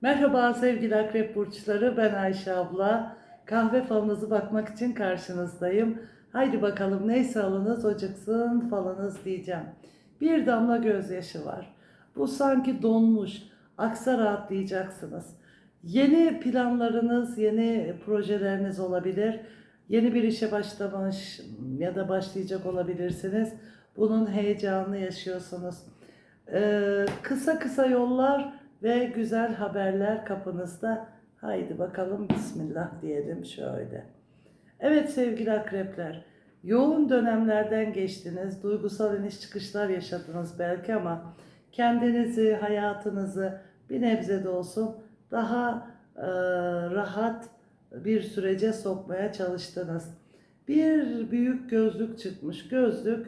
Merhaba sevgili akrep burçları ben Ayşe abla. Kahve falınızı bakmak için karşınızdayım. Haydi bakalım neyse alınız acıksın falınız diyeceğim. Bir damla gözyaşı var. Bu sanki donmuş. Aksa rahatlayacaksınız. Yeni planlarınız, yeni projeleriniz olabilir. Yeni bir işe başlamış ya da başlayacak olabilirsiniz. Bunun heyecanını yaşıyorsunuz. Ee, kısa kısa yollar ve güzel haberler kapınızda. Haydi bakalım Bismillah diyelim şöyle. Evet sevgili akrepler, yoğun dönemlerden geçtiniz, duygusal iniş çıkışlar yaşadınız belki ama kendinizi, hayatınızı bir nebze de olsun daha e, rahat bir sürece sokmaya çalıştınız. Bir büyük gözlük çıkmış. Gözlük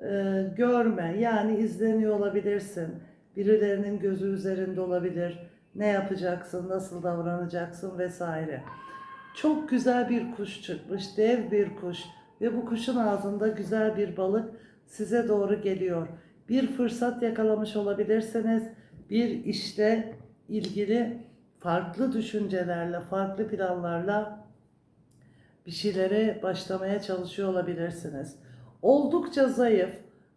e, görme yani izleniyor olabilirsin. Birilerinin gözü üzerinde olabilir. Ne yapacaksın, nasıl davranacaksın vesaire. Çok güzel bir kuş çıkmış, dev bir kuş ve bu kuşun ağzında güzel bir balık size doğru geliyor. Bir fırsat yakalamış olabilirsiniz. Bir işle ilgili farklı düşüncelerle, farklı planlarla bir şeylere başlamaya çalışıyor olabilirsiniz. Oldukça zayıf,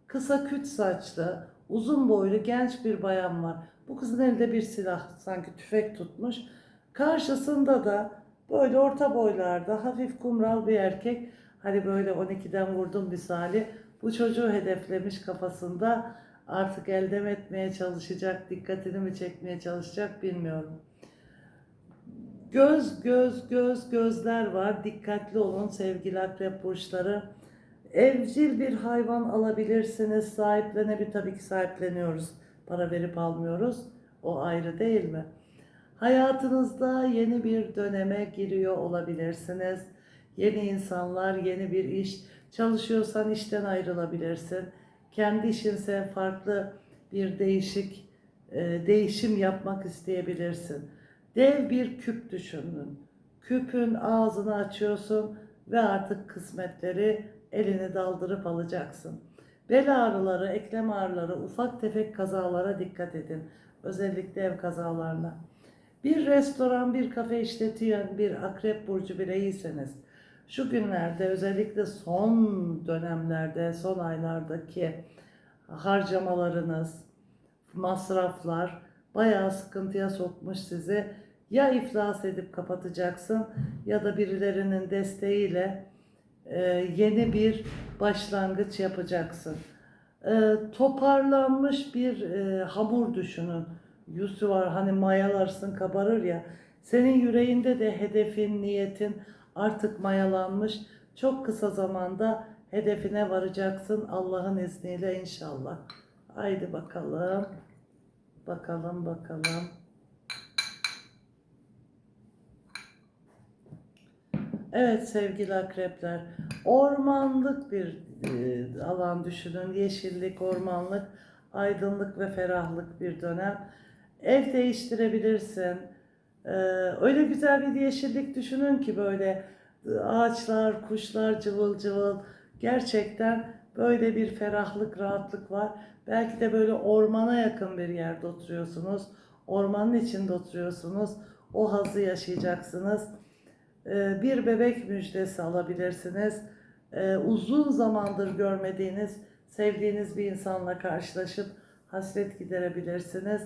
kısa küt saçlı, uzun boylu genç bir bayan var. Bu kızın elinde bir silah, sanki tüfek tutmuş. Karşısında da böyle orta boylarda hafif kumral bir erkek. Hani böyle 12'den vurdum misali. Bu çocuğu hedeflemiş kafasında. Artık elde etmeye çalışacak, dikkatini mi çekmeye çalışacak bilmiyorum. Göz, göz, göz, gözler var. Dikkatli olun sevgili akrep burçları. Evcil bir hayvan alabilirsiniz. Sahiplenebilir tabii ki sahipleniyoruz. Para verip almıyoruz. O ayrı değil mi? Hayatınızda yeni bir döneme giriyor olabilirsiniz. Yeni insanlar, yeni bir iş. Çalışıyorsan işten ayrılabilirsin. Kendi işinse farklı bir değişik e, değişim yapmak isteyebilirsin. Dev bir küp düşünün. Küpün ağzını açıyorsun ve artık kısmetleri elini daldırıp alacaksın. Bel ağrıları, eklem ağrıları, ufak tefek kazalara dikkat edin. Özellikle ev kazalarına. Bir restoran, bir kafe işletiyen bir akrep burcu bireyiyseniz şu günlerde özellikle son dönemlerde, son aylardaki harcamalarınız, masraflar bayağı sıkıntıya sokmuş sizi. Ya iflas edip kapatacaksın ya da birilerinin desteğiyle yeni bir başlangıç yapacaksın. E, toparlanmış bir e, hamur düşünün. Yüzü var hani mayalarsın kabarır ya. Senin yüreğinde de hedefin, niyetin artık mayalanmış. Çok kısa zamanda hedefine varacaksın Allah'ın izniyle inşallah. Haydi bakalım. Bakalım bakalım. Evet sevgili akrepler, ormanlık bir e, alan düşünün. Yeşillik, ormanlık, aydınlık ve ferahlık bir dönem. Ev değiştirebilirsin. Ee, öyle güzel bir yeşillik düşünün ki böyle ağaçlar, kuşlar cıvıl cıvıl. Gerçekten böyle bir ferahlık, rahatlık var. Belki de böyle ormana yakın bir yerde oturuyorsunuz. Ormanın içinde oturuyorsunuz. O hazı yaşayacaksınız. Ee, bir bebek müjdesi alabilirsiniz. Ee, uzun zamandır görmediğiniz, sevdiğiniz bir insanla karşılaşıp hasret giderebilirsiniz.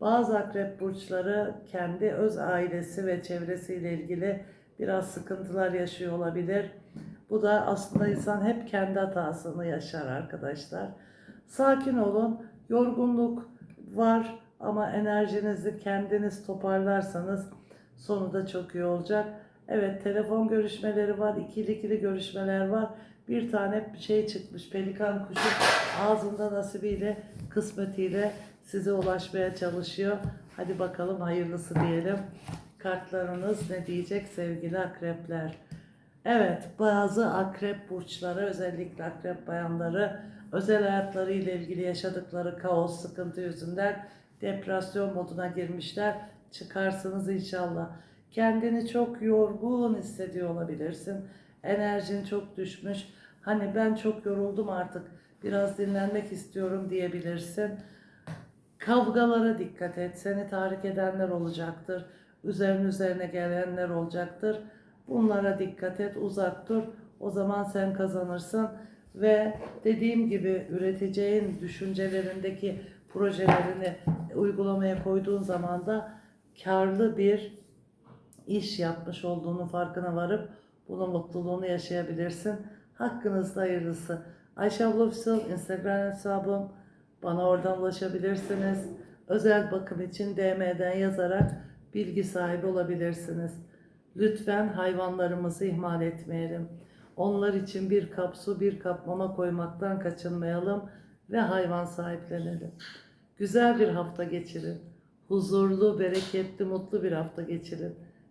Bazı akrep burçları kendi öz ailesi ve çevresiyle ilgili biraz sıkıntılar yaşıyor olabilir. Bu da aslında insan hep kendi hatasını yaşar arkadaşlar. Sakin olun. Yorgunluk var ama enerjinizi kendiniz toparlarsanız sonu da çok iyi olacak. Evet telefon görüşmeleri var, ikili ikili görüşmeler var. Bir tane şey çıkmış pelikan kuşu ağzında nasibiyle, kısmetiyle size ulaşmaya çalışıyor. Hadi bakalım hayırlısı diyelim. Kartlarınız ne diyecek sevgili akrepler? Evet bazı akrep burçları özellikle akrep bayanları özel hayatları ile ilgili yaşadıkları kaos, sıkıntı yüzünden depresyon moduna girmişler. Çıkarsınız inşallah. Kendini çok yorgun hissediyor olabilirsin. Enerjin çok düşmüş. Hani ben çok yoruldum artık. Biraz dinlenmek istiyorum diyebilirsin. Kavgalara dikkat et. Seni tahrik edenler olacaktır. Üzerine üzerine gelenler olacaktır. Bunlara dikkat et, uzak dur. O zaman sen kazanırsın ve dediğim gibi üreteceğin düşüncelerindeki projelerini uygulamaya koyduğun zaman da karlı bir iş yapmış olduğunun farkına varıp bunun mutluluğunu yaşayabilirsin. Hakkınızda hayırlısı. Ayşe abla Official Instagram hesabım. Bana oradan ulaşabilirsiniz. Özel bakım için DM'den yazarak bilgi sahibi olabilirsiniz. Lütfen hayvanlarımızı ihmal etmeyelim. Onlar için bir kap su, bir kap mama koymaktan kaçınmayalım ve hayvan sahiplenelim. Güzel bir hafta geçirin. Huzurlu, bereketli, mutlu bir hafta geçirin.